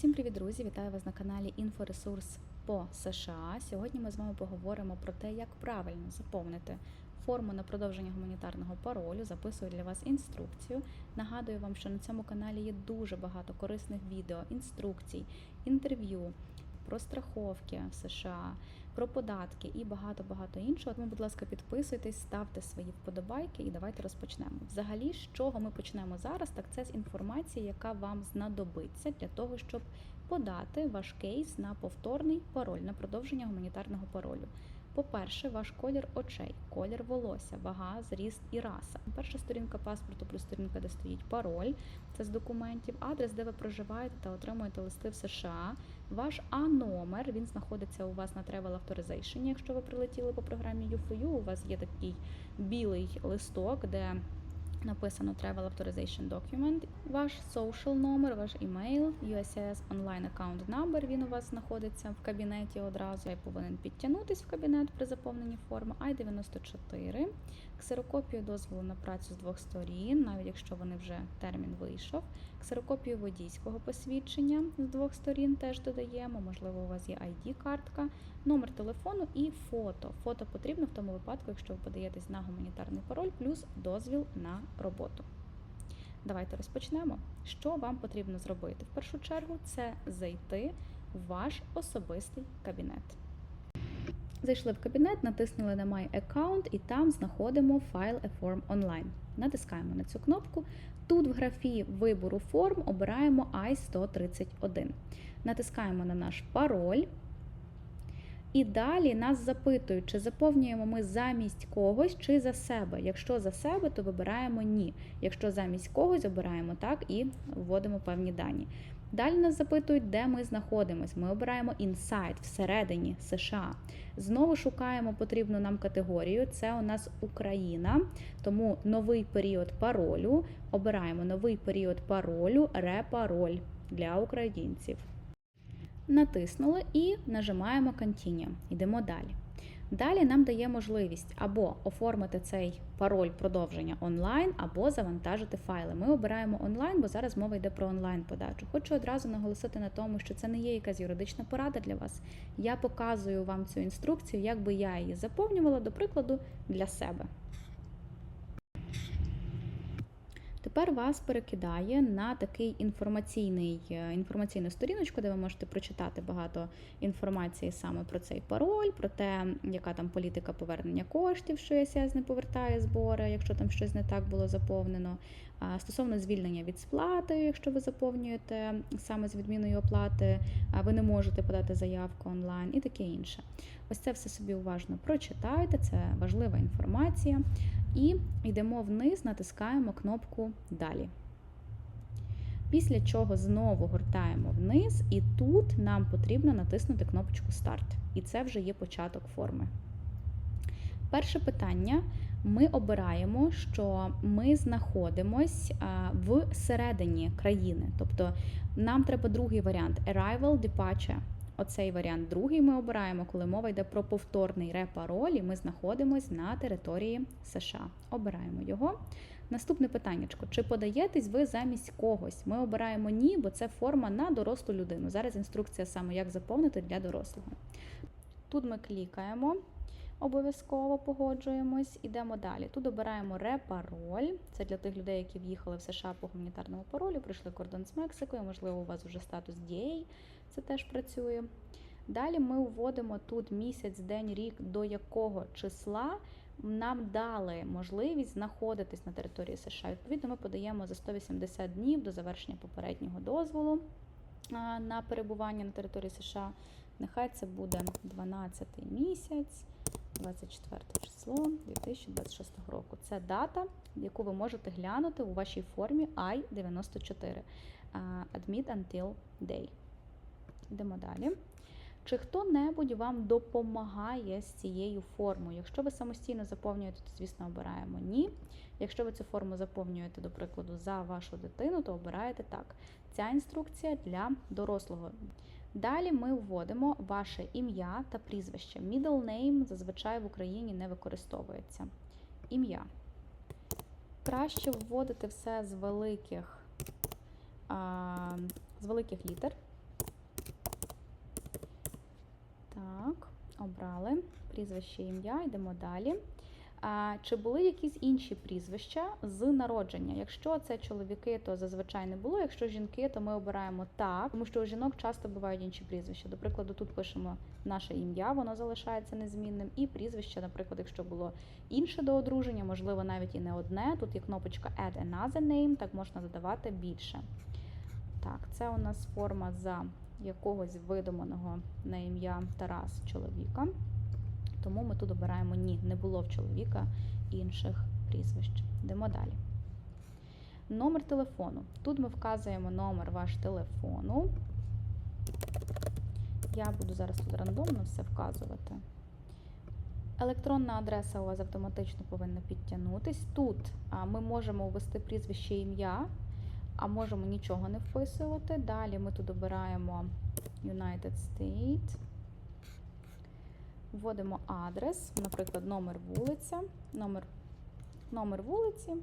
Усім привіт, друзі! Вітаю вас на каналі Інфоресурс по США. Сьогодні ми з вами поговоримо про те, як правильно заповнити форму на продовження гуманітарного паролю. Записую для вас інструкцію. Нагадую вам, що на цьому каналі є дуже багато корисних відео, інструкцій, інтерв'ю про страховки в США, про податки і багато-багато іншого. Тому, будь ласка, підписуйтесь, ставте свої вподобайки і давайте розпочнемо. Взагалі, з чого ми почнемо зараз, так це з інформації, яка вам знадобиться для того, щоб подати ваш кейс на повторний пароль, на продовження гуманітарного паролю. По-перше, ваш колір очей, колір волосся, вага, зріст і раса. Перша сторінка паспорту плюс сторінка, де стоїть пароль, це з документів, адрес, де ви проживаєте та отримуєте листи в США. Ваш А-номер він знаходиться у вас на Travel Authorization. Якщо ви прилетіли по програмі U4U, у вас є такий білий листок, де написано Travel Authorization Document, ваш social номер, ваш email, USCIS Online Account Number, він у вас знаходиться в кабінеті одразу. Я повинен підтягнутись в кабінет при заповненні форми I-94, ксерокопію дозволу на працю з двох сторін, навіть якщо вони вже термін вийшов, ксерокопію водійського посвідчення з двох сторін теж додаємо, можливо, у вас є ID-картка, номер телефону і фото. Фото потрібно в тому випадку, якщо ви подаєтесь на гуманітарний пароль, плюс дозвіл на роботу. Давайте розпочнемо. Що вам потрібно зробити? В першу чергу це зайти в ваш особистий кабінет. Зайшли в кабінет, натиснули на My Account і там знаходимо файл eForm Online. Натискаємо на цю кнопку. Тут в графі вибору форм обираємо I-131. Натискаємо на наш пароль. І далі нас запитують, чи заповнюємо ми замість когось, чи за себе. Якщо за себе, то вибираємо ні. Якщо замість когось обираємо так і вводимо певні дані. Далі нас запитують, де ми знаходимося. Ми обираємо Inside, всередині США. Знову шукаємо потрібну нам категорію. Це у нас Україна, тому новий період паролю. Обираємо новий період паролю, репароль для українців. Натиснули і нажимаємо Continue. Йдемо далі. Далі нам дає можливість або оформити цей пароль продовження онлайн, або завантажити файли. Ми обираємо онлайн, бо зараз мова йде про онлайн-подачу. Хочу одразу наголосити на тому, що це не є якась юридична порада для вас. Я показую вам цю інструкцію, як би я її заповнювала, до прикладу, для себе. Тепер вас перекидає на такий інформаційний е, інформаційну сторіночку, де ви можете прочитати багато інформації саме про цей пароль, про те, яка там політика повернення коштів, що ЄСС не повертає збори, якщо там щось не так було заповнено. Стосовно звільнення від сплати, якщо ви заповнюєте саме з відміною оплати, ви не можете подати заявку онлайн і таке інше. Ось це все собі уважно прочитайте, це важлива інформація. І йдемо вниз, натискаємо кнопку Далі. Після чого знову гортаємо вниз, і тут нам потрібно натиснути кнопочку Старт. І це вже є початок форми. Перше питання. Ми обираємо, що ми знаходимось в середині країни. Тобто нам треба другий варіант Arrival Departure. Оцей варіант другий ми обираємо, коли мова йде про повторний репароль, і ми знаходимося на території США. Обираємо його. Наступне питання: чи подаєтесь ви замість когось? Ми обираємо ні, бо це форма на дорослу людину. Зараз інструкція саме, як заповнити для дорослого. Тут ми клікаємо, обов'язково погоджуємось, ідемо далі. Тут обираємо репароль. Це для тих людей, які в'їхали в США по гуманітарному паролю, пройшли кордон з Мексикою, можливо, у вас вже статус DA це теж працює. Далі ми вводимо тут місяць, день, рік, до якого числа нам дали можливість знаходитись на території США. Відповідно, ми подаємо за 180 днів до завершення попереднього дозволу на перебування на території США. Нехай це буде 12 місяць, 24 число 2026 року. Це дата, яку ви можете глянути у вашій формі I-94 Admit Until Day. Йдемо далі. Чи хто-небудь вам допомагає з цією формою? Якщо ви самостійно заповнюєте, то, звісно, обираємо ні. Якщо ви цю форму заповнюєте, до прикладу, за вашу дитину, то обираєте так. Ця інструкція для дорослого. Далі ми вводимо ваше ім'я та прізвище. Middle name зазвичай в Україні не використовується. Ім'я. Краще вводити все з великих, а, з великих літер. Так, обрали прізвище ім'я, йдемо далі. Чи були якісь інші прізвища з народження? Якщо це чоловіки, то зазвичай не було. Якщо жінки, то ми обираємо так, тому що у жінок часто бувають інші прізвища. До прикладу, тут пишемо наше ім'я, воно залишається незмінним. І прізвище, наприклад, якщо було інше до одруження, можливо, навіть і не одне. Тут є кнопочка Add another name, так можна додавати більше. Так, це у нас форма за якогось видуманого на ім'я Тарас чоловіка. Тому ми тут обираємо ні, не було в чоловіка інших прізвищ. Йдемо далі. Номер телефону. Тут ми вказуємо номер ваш телефону. Я буду зараз тут рандомно все вказувати. Електронна адреса у вас автоматично повинна підтягнутись. Тут ми можемо ввести прізвище ім'я, а можемо нічого не вписувати. Далі ми тут обираємо United States. Вводимо адрес, наприклад, номер вулиця, номер, номер вулиці.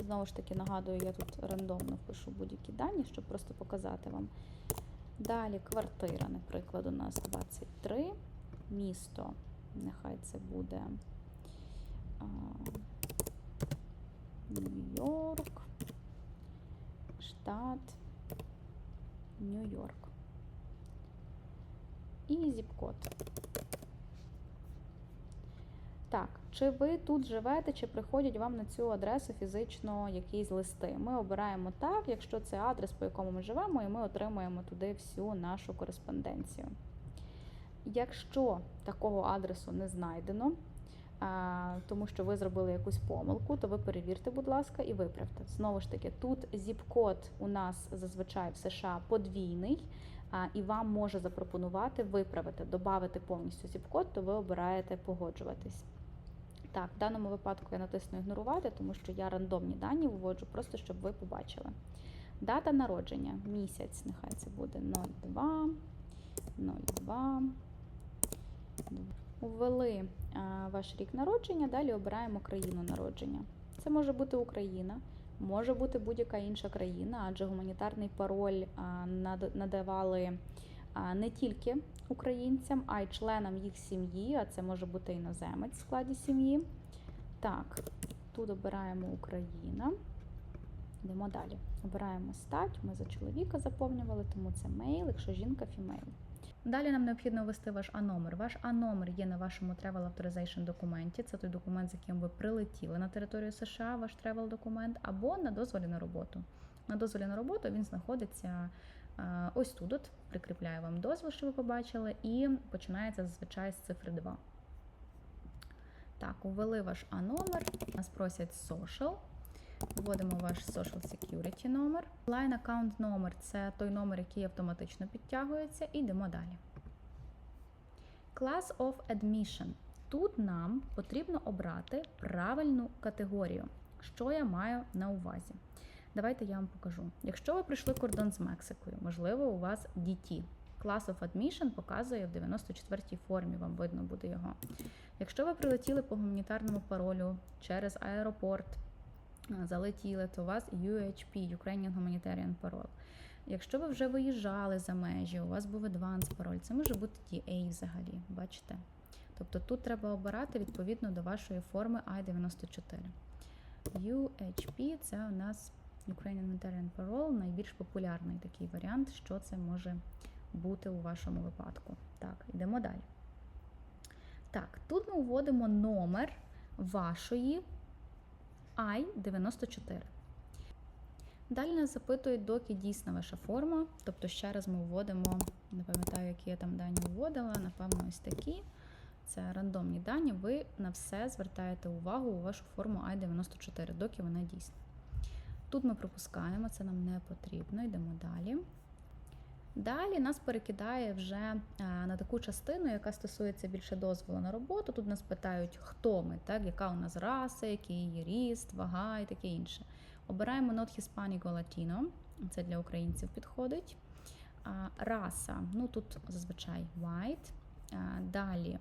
Знову ж таки, нагадую, я тут рандомно впишу будь-які дані, щоб просто показати вам. Далі квартира, наприклад, у нас 23, місто, нехай це буде Нью-Йорк, штат Нью-Йорк. І зіп-код. Так, чи ви тут живете, чи приходять вам на цю адресу фізично якісь листи? Ми обираємо так, якщо це адрес, по якому ми живемо, і ми отримуємо туди всю нашу кореспонденцію. Якщо такого адресу не знайдено, тому що ви зробили якусь помилку, то ви перевірте, будь ласка, і виправте. Знову ж таки, тут зіп-код у нас зазвичай в США подвійний, і вам може запропонувати виправити, додати повністю зіп-код, то ви обираєте погоджуватись. Так, в даному випадку я натисну ігнорувати, тому що я рандомні дані вводжу, просто щоб ви побачили. Дата народження, місяць, нехай це буде 02, 02. Ввели ваш рік народження, далі обираємо країну народження. Це може бути Україна, може бути будь-яка інша країна, адже гуманітарний пароль надавали не тільки українцям, а й членам їх сім'ї, а це може бути іноземець в складі сім'ї. Так, тут обираємо Україна. Йдемо далі. Обираємо стать. Ми за чоловіка заповнювали, тому це мейл, якщо жінка фімейл. Далі нам необхідно ввести ваш А-номер. Ваш А-номер є на вашому Travel Authorization документі. Це той документ, з яким ви прилетіли на територію США, ваш travel документ, або на дозволі на роботу. На дозволі на роботу він знаходиться е, ось тут. От, прикріпляю вам дозвіл, що ви побачили, і починається зазвичай з цифри 2. Так, ввели ваш А-номер, нас просять social. Вводимо ваш Social Security номер. Line Account номер це той номер, який автоматично підтягується. І йдемо далі. Class of Admission. Тут нам потрібно обрати правильну категорію. Що я маю на увазі? Давайте я вам покажу. Якщо ви прийшли кордон з Мексикою, можливо, у вас DT. Class of Admission показує в 94-й формі, вам видно буде його. Якщо ви прилетіли по гуманітарному паролю через аеропорт, залетіли, то у вас UHP, Ukrainian Humanitarian Parole. Якщо ви вже виїжджали за межі, у вас був advance пароль, це може бути DA взагалі, бачите? Тобто тут треба обирати відповідно до вашої форми I-94. UHP це у нас Ukrainian Humanitarian Parole, найбільш популярний такий варіант, що це може бути у вашому випадку. Так, йдемо далі. Так, тут ми вводимо номер вашої I-94. Далі нас запитують, доки дійсна ваша форма. Тобто, ще раз ми вводимо, не пам'ятаю, які я там дані вводила, напевно, ось такі. Це рандомні дані. Ви на все звертаєте увагу у вашу форму I-94, доки вона дійсна. Тут ми пропускаємо, це нам не потрібно, йдемо далі. Далі нас перекидає вже на таку частину, яка стосується більше дозволу на роботу. Тут нас питають, хто ми, так, яка у нас раса, який її ріст, вага і таке інше. Обираємо Not Hispanic or Latino, це для українців підходить. Раса, ну тут зазвичай white. Далі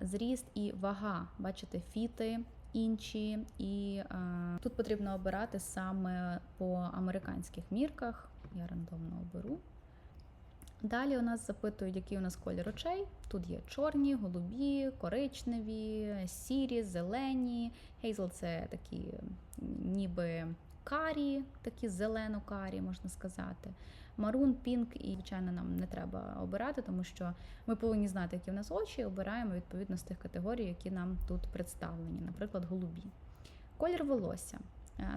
зріст і вага, бачите, фіти інші. І а, тут потрібно обирати саме по американських мірках. Я рандомно оберу. Далі у нас запитують, який у нас колір очей. Тут є чорні, голубі, коричневі, сірі, зелені. Хейзл це такі ніби карі, такі зелено-карі, можна сказати. Марун, пінк, і, звичайно, нам не треба обирати, тому що ми повинні знати, які в нас очі, і обираємо відповідно з тих категорій, які нам тут представлені, наприклад, голубі. Колір волосся.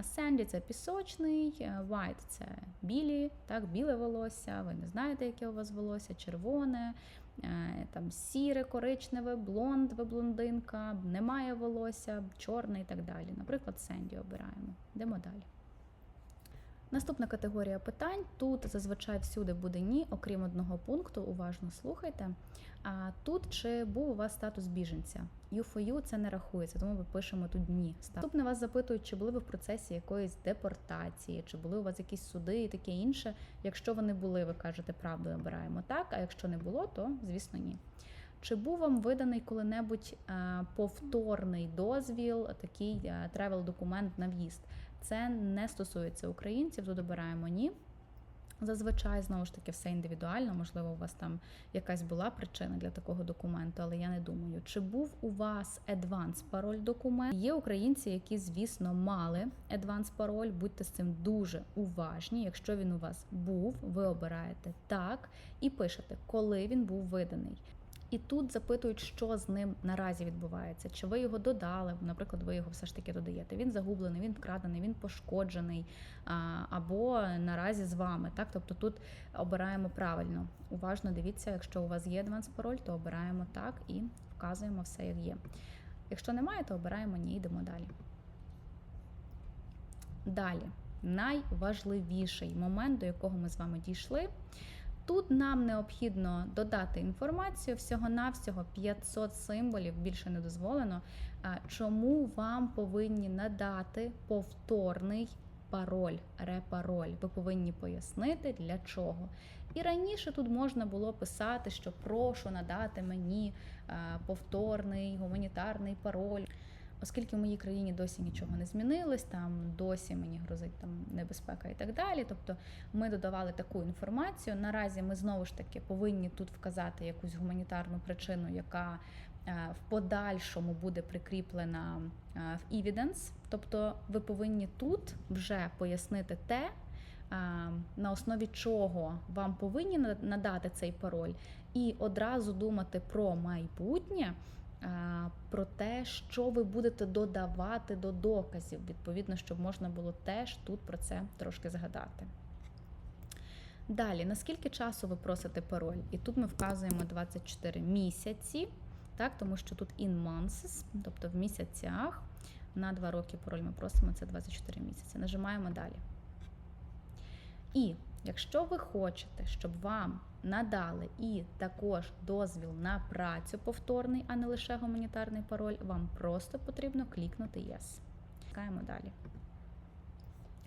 Сенді це пісочний, white – це білі, так, біле волосся. Ви не знаєте, яке у вас волосся, червоне, е, там сіре, коричневе, блонд, ви блондинка, немає волосся, чорне і так далі. Наприклад, Сенді обираємо. Йдемо далі. Наступна категорія питань. Тут зазвичай всюди буде ні, окрім одного пункту. Уважно слухайте. А тут чи був у вас статус біженця? U4U це не рахується, тому ми пишемо тут ні. Наступне вас запитують, чи були ви в процесі якоїсь депортації, чи були у вас якісь суди і таке інше. Якщо вони були, ви кажете правду, обираємо так. А якщо не було, то звісно ні. Чи був вам виданий коли-небудь повторний дозвіл, такий тревел документ на в'їзд? Це не стосується українців, тут обираємо ні. Зазвичай, знову ж таки, все індивідуально, можливо, у вас там якась була причина для такого документу, але я не думаю, чи був у вас advance пароль документ. Є українці, які, звісно, мали advance пароль, будьте з цим дуже уважні. Якщо він у вас був, ви обираєте так і пишете, коли він був виданий. І тут запитують, що з ним наразі відбувається. Чи ви його додали? Наприклад, ви його все ж таки додаєте. Він загублений, він вкрадений, він пошкоджений, або наразі з вами. Так, тобто тут обираємо правильно. Уважно дивіться, якщо у вас є адванс пароль, то обираємо так і вказуємо все, як є. Якщо немає, то обираємо ні, йдемо далі. Далі, найважливіший момент, до якого ми з вами дійшли. Тут нам необхідно додати інформацію, всього-навсього 500 символів, більше не дозволено. Чому вам повинні надати повторний пароль, репароль? Ви повинні пояснити для чого. І раніше тут можна було писати, що прошу надати мені повторний гуманітарний пароль. Оскільки в моїй країні досі нічого не змінилось, там досі мені грозить там небезпека і так далі. Тобто ми додавали таку інформацію. Наразі ми знову ж таки повинні тут вказати якусь гуманітарну причину, яка е, в подальшому буде прикріплена е, в evidence. Тобто ви повинні тут вже пояснити те, е, на основі чого вам повинні надати цей пароль, і одразу думати про майбутнє про те, що ви будете додавати до доказів, відповідно, щоб можна було теж тут про це трошки згадати. Далі, наскільки часу ви просите пароль? І тут ми вказуємо 24 місяці, так, тому що тут in months, тобто в місяцях. На 2 роки пароль ми просимо це 24 місяці. Нажимаємо далі. І якщо ви хочете, щоб вам надали і також дозвіл на працю повторний, а не лише гуманітарний пароль, вам просто потрібно клікнути Yes. Чекаємо далі.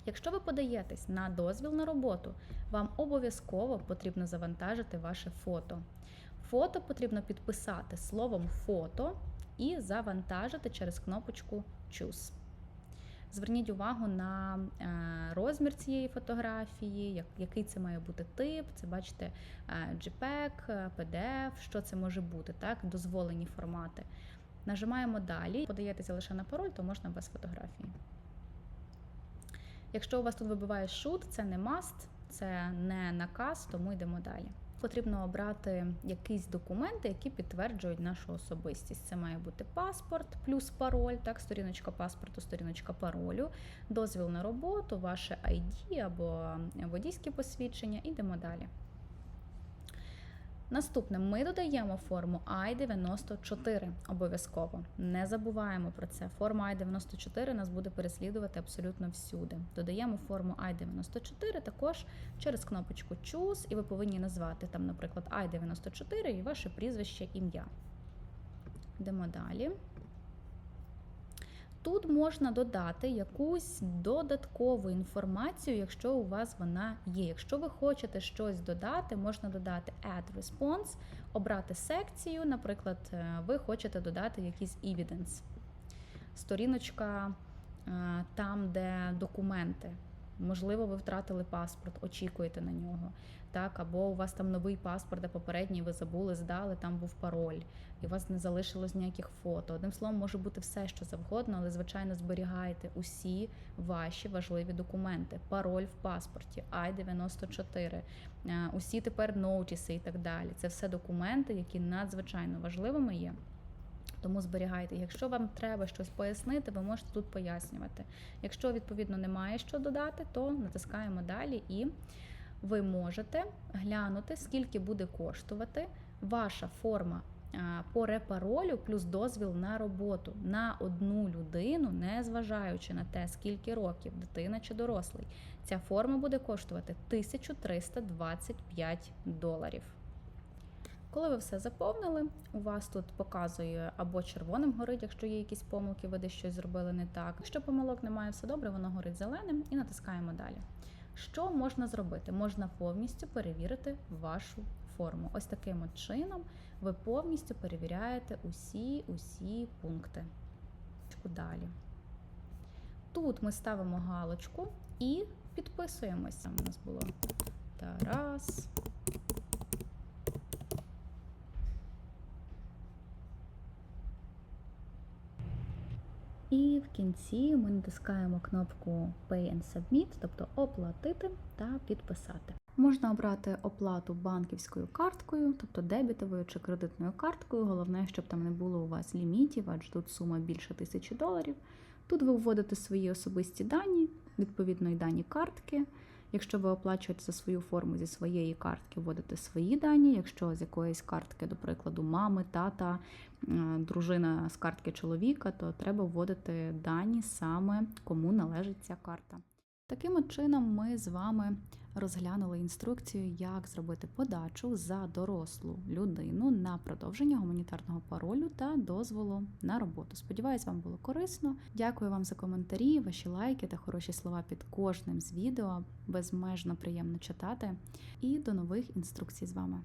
Якщо ви подаєтесь на дозвіл на роботу, вам обов'язково потрібно завантажити ваше фото. Фото потрібно підписати словом фото і завантажити через кнопочку Choose. Зверніть увагу на е, розмір цієї фотографії, який це має бути тип. Це бачите е, JPEG, PDF, що це може бути, так, дозволені формати. Нажимаємо далі, подаєтеся лише на пароль, то можна без фотографії. Якщо у вас тут вибиває shoot, це не must, це не наказ, тому йдемо далі потрібно обрати якісь документи, які підтверджують нашу особистість. Це має бути паспорт плюс пароль, так, сторіночка паспорту, сторіночка паролю, дозвіл на роботу, ваше ID або водійське посвідчення. Ідемо далі. Наступне ми додаємо форму I-94 обов'язково. Не забуваємо про це. Форма I-94 нас буде переслідувати абсолютно всюди. Додаємо форму I-94 також через кнопочку Choose, і ви повинні назвати там, наприклад, I-94 і ваше прізвище ім'я. Йдемо далі. Тут можна додати якусь додаткову інформацію, якщо у вас вона є. Якщо ви хочете щось додати, можна додати Add Response, обрати секцію, наприклад, е, ви хочете додати якийсь evidence. Сторіночка е, там, де документи. Можливо, ви втратили паспорт, очікуєте на нього. Так, або у вас там новий паспорт, а попередній ви забули, здали, там був пароль, і у вас не залишилось ніяких фото. Одним словом, може бути все, що завгодно, але звичайно зберігайте усі ваші важливі документи. Пароль в паспорті, I-94, е, усі тепер ноутіси і так далі. Це все документи, які надзвичайно важливими є. Тому зберігайте. Якщо вам треба щось пояснити, ви можете тут пояснювати. Якщо відповідно немає що додати, то натискаємо далі і ви можете глянути, скільки буде коштувати ваша форма по репаролю плюс дозвіл на роботу на одну людину, не зважаючи на те, скільки років дитина чи дорослий. Ця форма буде коштувати 1325 доларів. Коли ви все заповнили, у вас тут показує або червоним горить, якщо є якісь помилки, ви десь щось зробили не так. Якщо помилок немає, все добре, воно горить зеленим і натискаємо далі. Що можна зробити? Можна повністю перевірити вашу форму. Ось таким от чином ви повністю перевіряєте усі усі пункти. Далі. Тут ми ставимо галочку і підписуємося. У нас було Тарас. І в кінці ми натискаємо кнопку Pay and Submit, тобто оплатити та підписати. Можна обрати оплату банківською карткою, тобто дебітовою чи кредитною карткою. Головне, щоб там не було у вас лімітів, адже тут сума більше тисячі доларів. Тут ви вводите свої особисті дані, відповідно і дані картки. Якщо ви оплачуєте за свою форму зі своєї картки, вводите свої дані. Якщо з якоїсь картки, до прикладу, мами, тата, е, дружина з картки чоловіка, то треба вводити дані саме кому належить ця карта. Таким чином ми з вами розглянули інструкцію, як зробити подачу за дорослу людину на продовження гуманітарного паролю та дозволу на роботу. Сподіваюсь, вам було корисно. Дякую вам за коментарі, ваші лайки та хороші слова під кожним з відео. Безмежно приємно читати. І до нових інструкцій з вами.